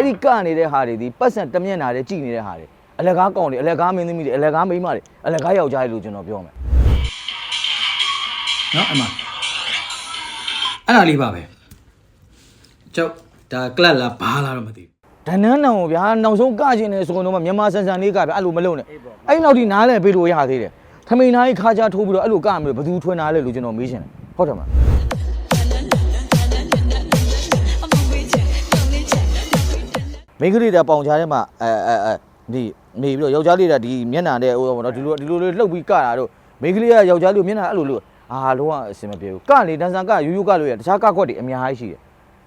အဲ့ဒီကနေတဲ့ဟာတွေဒီပတ်စံတမျက်နာတွေကြည်နေတဲ့ဟာတွေအလကားကောင်းတွေအလကားမင်းသမီးတွေအလကားမိန်းမတွေအလကားယောက်ျားတွေလို့ကျွန်တော်ပြောမယ်နော်အမအဲ့ဒါလေးပါပဲကျောက်ဒါကလပ်လားဘာလားတော့မသိဘူးဒဏ္ဍန်းတောင်ကိုဗျာနောက်ဆုံးကကျင်နေဆိုတော့မှမြန်မာဆန်ဆန်လေးကဗျာအဲ့လိုမလုပ်နဲ့အဲ့ဒီနောက်ဒီနားလဲပေးလို့ရသေးတယ်ထမိန်သားကြီးခါချထိုးပြီးတော့အဲ့လိုကမယ်ဘယ်သူထွင်တာလဲလို့ကျွန်တော်မေးချင်တယ်ဟုတ်တယ်မလား မိန်းကလေးတဲ့ပေါင်ချားထဲမှာအဲအဲအဲဒီနေပြီးတော့ယောက်ျားလေးတဲ့ဒီမျက်နှာတဲ့ဟိုပေါ့နော်ဒီလိုဒီလိုလေးလှုပ်ပြီးကတာတို့မိန်းကလေးကယောက်ျားလေးကိုမျက်နှာအဲ့လိုလို့အာလုံးဝအဆင်မပြေဘူးကလေတန်းဆန်ကယူယူကလို့ရတခြားကကွက်တွေအများကြီးရှိတယ်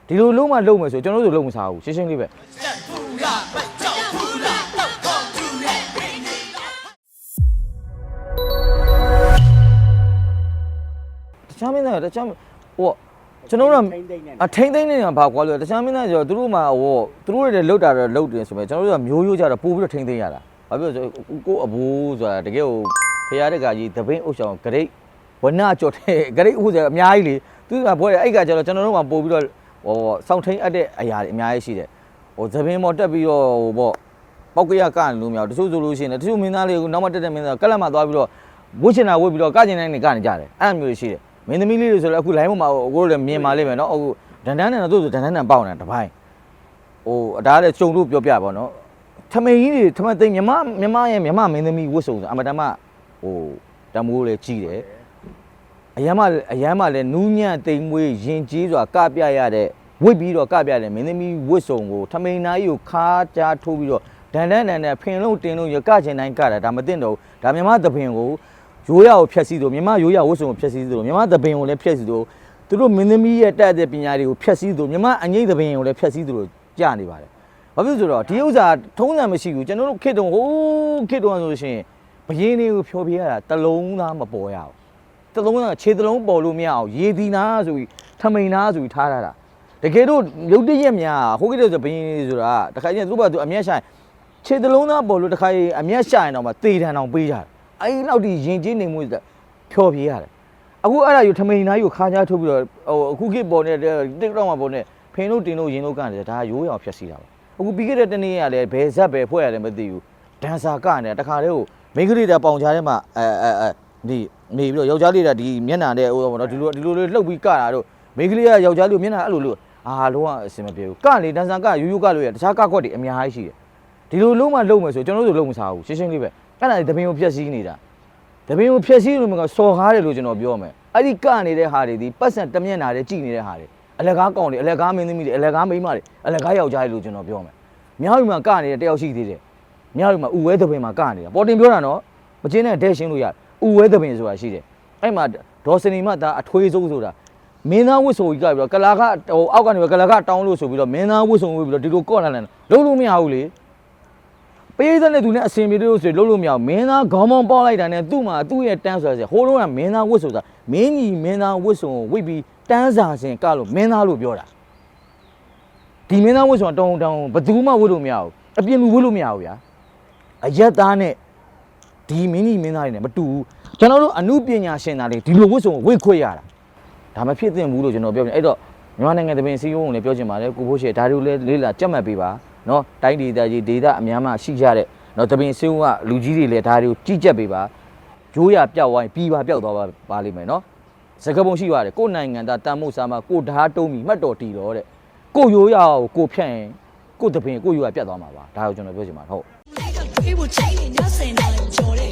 ဒီလိုလုံးမလုံးမယ်ဆိုကျွန်တော်တို့လုံးမစားဘူးရှင်းရှင်းလေးပဲတခြားမင်းသားကတခြားဟို ကျွန်တော်တို့ကအထိမ့်သိမ့်နေတာဘာကွာလို့တခြားမင်းသားကျတော့သူတို့မှာဟိုသူတို့တွေလောက်တာတော့လောက်တယ်ဆိုပေမဲ့ကျွန်တော်တို့ကမျိုးရိုးကြတော့ပို့ပြီးတော့ထိမ့်သိမ့်ရတာဘာဖြစ်လို့ဆိုကိုအဘိုးဆိုတာတကယ်ကိုဖရာတကကြီးသပင်းအုပ်ဆောင်ဂရိတ်ဝနကြော်တဲ့ဂရိတ်ဥဆိုအများကြီးလေသူကဘွဲအဲ့ကကျတော့ကျွန်တော်တို့မှာပို့ပြီးတော့ဟိုစောင့်ထိန်အပ်တဲ့အရာတွေအများကြီးရှိတယ်ဟိုသပင်းပေါ်တက်ပြီးတော့ဟိုပေါ့ပောက်ကရကန်လို့မရဘူးတချို့ဆိုလို့ရှိရင်တချို့မင်းသားလေးကနောက်မှတက်တဲ့မင်းသားကလပ်မှသွားပြီးတော့ဝှချင်တာဝှပြီးတော့ကကျင်တိုင်းနေကနေကြတယ်အဲ့လိုမျိုးတွေရှိတယ် မင်းသမီးလေးတွေဆိုတော့အခု line ပေါ်မှာကိုတို့လည်းမြင်ပါလိမ့်မယ်နော်အခုဒန်ဒန်နဲ့တို့ဆိုဒန်ဒန်နဲ့ပေါက်နေတာတစ်ပိုင်းဟိုအတားလည်းကြုံလို့ပြောပြပါနော်ထမိန်ကြီးတွေထမသိမြမမြမရဲ့မြမမင်းသမီးဝတ်စုံဆိုအမတမဟိုတမိုးလည်းကြီးတယ်အရမ်းမအရမ်းမလည်းနူးညံ့တိမ်မွေးရင်ကြီးစွာကပြရတဲ့ဝစ်ပြီးတော့ကပြတဲ့မင်းသမီးဝတ်စုံကိုထမိန်နာကြီးကိုခါကြားထိုးပြီးတော့ဒန်ဒန်ဒန်နဲ့ဖင်လုံးတင်လုံးရကချင်တိုင်းကတာဒါမသိတော့ဘူးဒါမြမသပင်ကို ရိုးရကိုဖျက်ဆီးသူမြမရိုးရဝတ်စုံကိုဖျက်ဆီးသူမြမသပင်ကိုလည်းဖျက်ဆီးသူသူတို့မင်းသမီးရဲ့တက်တဲ့ပညာတွေကိုဖျက်ဆီးသူမြမအငိမ့်သပင်ကိုလည်းဖျက်ဆီးသူလို့ကြားနေပါတယ်။ဘာဖြစ်လို့ဆိုတော့ဒီဥစ္စာထုံးစံမရှိဘူးကျွန်တော်တို့ခေတ္တဟိုးခေတ္တကဆိုရှင်ဘယင်းတွေကိုဖြောပြရတာတစ်လုံးသားမပေါ်ရဘူး။တစ်လုံးသားခြေတစ်လုံးပေါ်လို့မရအောင်ရေဒီနာဆိုပြီးထမိန်နာဆိုပြီးထားထားတာတကယ်တော့ရုပ်တရက်များဟိုခေတ္တဆိုဘယင်းဆိုတာတခါကျရင်သူတို့ဘာသူအမျက်ဆိုင်ခြေတစ်လုံးသားပေါ်လို့တခါရင်အမျက်ဆိုင်တော့မှတေတံအောင်ပေးကြတယ် အဲ့ဒီလောက်ဒီရင်ချင်းနေမှုဆိုဖြော်ပြေးရတယ်အခုအဲ့ဒါယူထမိန်သားယူခါးချားထုတ်ပြီးတော့ဟိုအခုခေတ်ပေါ်နေတဲ့ TikTok မှာပေါ်နေဖင်တို့တင်တို့ရင်တို့ကနေဒါရိုးရောင်ဖြက်စီတာပါအခုပြီးခဲ့တဲ့တနေ့ကလည်းဘယ်ဇက်ပဲဖွဲ့ရတယ်မသိဘူးဒန်ဆာကနေတခါတည်းကိုမိန်းကလေးတဲ့ပေါင်ချားထဲမှာအဲအဲအဲဒီနေပြီးတော့ယောက်ျားလေးတဲ့ဒီမျက်နှာတဲ့ဟိုပေါ့နော်ဒီလိုဒီလိုလေးလှုပ်ပြီးကတာတို့မိန်းကလေးကယောက်ျားလေးကိုမျက်နှာအဲ့လိုလို့အာလုံးဝအဆင်မပြေဘူးကလေဒန်ဆာကယူယူကလို့ရတခြားကကွက်တွေအများကြီးရှိတယ်ဒီလိုလုံးမလုံးမယ်ဆိုကျွန်တော်တို့လုံးမစားဘူးရှင်းရှင်းလေးပဲ အဲ့ဒါတပင်ကိုဖြက်စီးနေတာတပင်ကိုဖျက်ဆီးလို့မကစော်ကားတယ်လို့ကျွန်တော်ပြောမယ်အဲ့ဒီကနေတဲ့ဟာတွေဒီပတ်စံတမျက်နာတွေကြည်နေတဲ့ဟာတွေအလကားကောင်းတွေအလကားမင်းသမီးတွေအလကားမိန်းမတွေအလကားယောက်ျားတွေလို့ကျွန်တော်ပြောမယ်မြောက်ယူမှာကနေတဲ့တယောက်ရှိသေးတယ်မြောက်ယူမှာဥဝဲတပင်မှာကနေတာပေါ်တင်ပြောတာနော်မကျင်းတဲ့ဒဲရှင်းလို့ရတယ်ဥဝဲတပင်ဆိုတာရှိတယ်အဲ့မှာဒေါ်စနီမသားအထွေးဆုံးဆိုတာမင်းသားဝတ်ဆိုကြီးကပြီးတော့ကလာကဟိုအောက်ကနေကလာကတောင်းလို့ဆိုပြီးတော့မင်းသားဝတ်ဆိုပြီးတော့ဒီလိုကော့လာလာလုံးလို့မရဘူးလေ ပေးတဲ့နဲ့သူနဲ့အစင်ပြေလို့ဆိုလို့လို့မရဘူးမင်းသားခေါင်းမောင်းပေါက်လိုက်တာနဲ့သူ့မှာသူ့ရဲ့တန်းဆိုရစီဟိုတုန်းကမင်းသားဝတ်ဆိုတာမင်းကြီးမင်းသားဝတ်ဆိုကိုဝိတ်ပြီးတန်းစာစင်ကလို့မင်းသားလို့ပြောတာဒီမင်းသားဝတ်ဆိုတာတောင်းတောင်းဘယ်သူမှဝတ်လို့မရဘူးအပြင်လူဝတ်လို့မရဘူးဗျာအရက်သားနဲ့ဒီမင်းကြီးမင်းသားတွေနဲ့မတူဘူးကျွန်တော်တို့အမှုပညာရှင်သားတွေဒီလိုဝတ်ဆိုကိုဝိတ်ခွေရတာဒါမဖြစ်သင့်ဘူးလို့ကျွန်တော်ပြောပြတယ်အဲ့တော့မြန်မာနိုင်ငံတပင်စီးရုံးကိုလည်းပြောချင်ပါတယ်ကိုဖိုးရှေဒါတွေကိုလည်းလေးလာကြက်မှတ်ပေးပါ နော်တိုင်းဒေသကြီးဒေသအများမှရှိကြတဲ့နော်တပင်စီးရုံးကလူကြီးတွေလည်းဒါတွေကိုကြည့်ကြက်ပေးပါရိုးရပြောက်ဝိုင်းပြီးပါပြောက်သွားပါပါလိမ့်မယ်နော်စကပုံရှိပါတယ်ကိုယ်နိုင်ငံသားတန်မို့စာမကိုဓာတ်တုံးပြီးမှတ်တော်တီတော့တဲ့ကိုရိုးရကိုကိုဖြန့်ရင်ကိုတပင်ကိုရိုးရပြတ်သွားမှာပါဒါကိုကျွန်တော်ပြောချင်ပါတယ်ဟုတ် People changing, you're saying that I'm Jordan.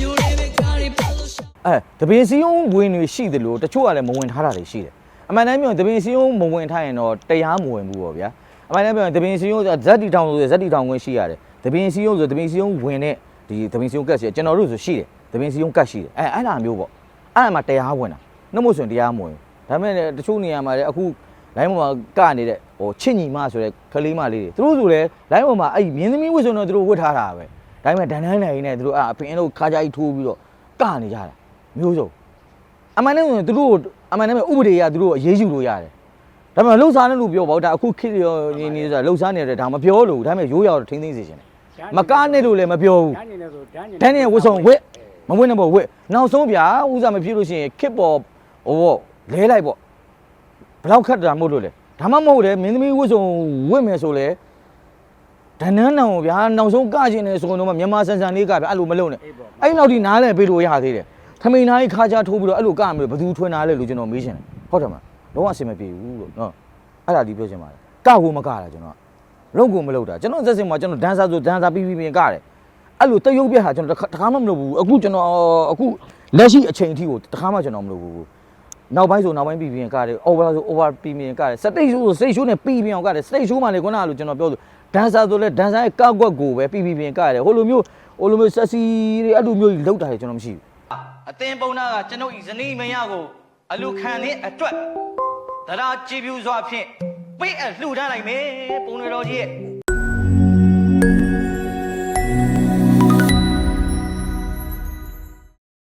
You live it, got it, follow အဲတပင်စီယုံဝင်တွေရှိတယ်လို့တချို့ကလည်းမဝင်ထားတာတွေရှိတယ်အမှန်တမ်းပြောရင်တပင်စီယုံမဝင်ထားရင်တော့တရားမဝင်ဘူးပေါ့ဗျာ အမှန်တမ်းပြောရင်တပင်စီယုံဇက်တီထောင်ဆိုဇက်တီထောင်ဝင်ရှိရတယ်တပင်စီယုံဆိုတပင်စီယုံဝင်တဲ့ဒီတပင်စီယုံကတ်ရှိတယ်ကျွန်တော်တို့ဆိုရှိတယ်တပင်စီယုံကတ်ရှိတယ်အဲအဲ့ဒါမျိုးပေါ့အဲ့ဒါမှတရားဝင်တာနှမို့ဆိုရင်တရားမဝင်ဘူးဒါပေမဲ့တချို့နေရာမှာလည်းအခုလိုင်းပေါ်မှာကနေတဲ့ဟိုချစ်ညီမဆိုတဲ့ကလေးမလေးတွေသူတို့ဆိုလည်းလိုင်းပေါ်မှာအဲ့မြင်းသမီးဝတ်စုံတော့သူတို့ဝတ်ထားတာပဲဒါပေမဲ့ဒန်ဒန်းနိုင်နဲ့သူတို့အဖင်တို့ခါကြိုက်ထိုးပြီးတော့ကနေကြတာမျိုးစုံအမှန်တမ်းဆိုရင်သူတို့အမှန်တမ်းပဲဥပဒေရသူတို့အရေးယူလို့ရတယ် ဒါပေမဲ့လှုပ်ရှားနေလို့ပြောပါဦးဒါအခုခေတ်ရောနေနေဆိုတာလှုပ်ရှားနေတယ်ဒါမပြောလို့ဒါပေမဲ့ရိုးရောထိမ့်သိမ်းစေချင်တယ်မကားနဲ့လို့လည်းမပြောဘူးဓာတ်နေလဲဆိုဓာတ်နေတန်းနေဝတ်ဆောင်ဝက်မဝတ်နဲ့ပေါ့ဝက်နောက်ဆုံးဗျာဥစားမဖြစ်လို့ရှိရင်ခစ်ပေါ်ဟိုပေါ့လဲလိုက်ပေါ့ဘယ်လောက်ခက်တာမဟုတ်လို့လဲဒါမှမဟုတ်လေမင်းသမီးဝတ်ဆောင်ဝတ်မယ်ဆိုလဲဒဏ္ဍန်းနောင်ဗျာနောက်ဆုံးကကျင်နေဆိုတော့မှမြန်မာဆန်ဆန်လေးကဗျာအဲ့လိုမလုပ်နဲ့အဲ့လောက်ထိနားလဲပေးလို့ရသေးတယ်ထမိန်သားကြီးခါချထိုးပြီးတော့အဲ့လိုကမယ်ဘယ်သူထွန်းနာလဲလို့ကျွန်တော်မေးချင်တယ်ဟုတ်တယ်မလား တော့အဆင်မပြေဘူးလို့နော်အဲ့ဒါဒီပြောချင်ပါတယ်ကကိုမကတာကျွန်တော်လုံးကိုမလုပ်တာကျွန်တော်သက်စင်မှာကျွန်တော်ဒန်ဆာဆိုဒန်ဆာပြီးပြီးပြင်ကတယ်အဲ့လိုတရုပ်ပြက်ဟာကျွန်တော်တခါမှမလုပ်ဘူးအခုကျွန်တော်အခုလက်ရှိအချိန်အထိကိုတခါမှကျွန်တော်မလုပ်ဘူးနောက်ပိုင်းဆိုနောက်ပိုင်းပြီးပြီးရင်ကားတယ် over ဆို over ပြီးပြီးရင်ကားတယ် stage show ဆို stage show နဲ့ပြီးပြီးအောင်ကားတယ် stage show မှာလေခုနကလိုကျွန်တော်ပြောဆို dancer ဆိုလဲ dancer ရဲ့ကောက်ကွက်ကိုပဲပြီးပြီးပြီးရင်ကားတယ်ဟိုလိုမျိုးဟိုလိုမျိုး sexy တွေအဲ့လိုမျိုးကြီးလောက်တာလေကျွန်တော်မရှိဘူးအသင်ပုံနာကကျွန်ုပ်ဤဇနီးမယားကို အလူခံတဲ့အတွက်သရာကြည်ပြူစွာဖြင့်ပိတ်အလှူဒန်းလိုက်မယ်ပုံတွေတော်ကြီးရဲ့